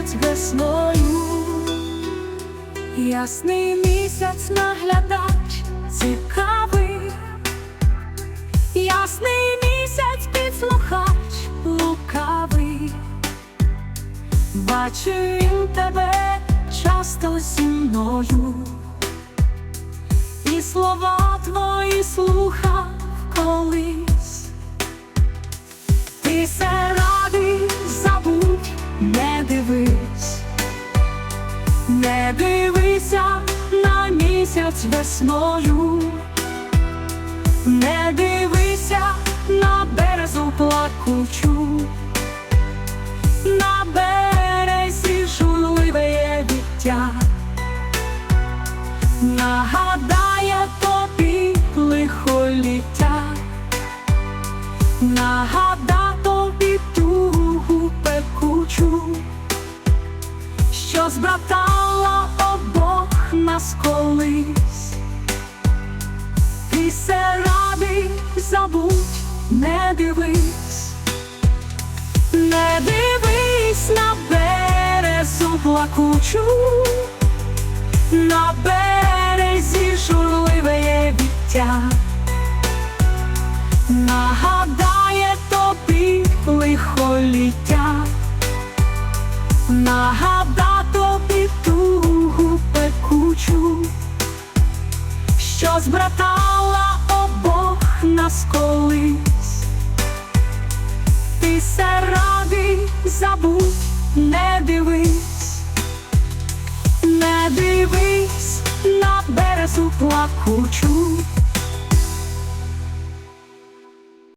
блищать весною, ясний місяць наглядач цікавий, ясний місяць підслухач лукавий, бачу він тебе часто зі мною, і слова твої слова. Місяць весною, не дивися на березу плакучу, на березі журливе віття, нагадає тобі лихоліття, нагада тобі тугу пекучу що збратала обох нас колись. Се радий, забудь, не дивись, не дивись на березу плакучу, на березі журливе віття, нагадає тобі лихоліття. Що збратала обох нас колись. Ти се радий, забув, не дивись, не дивись на березу плакучу,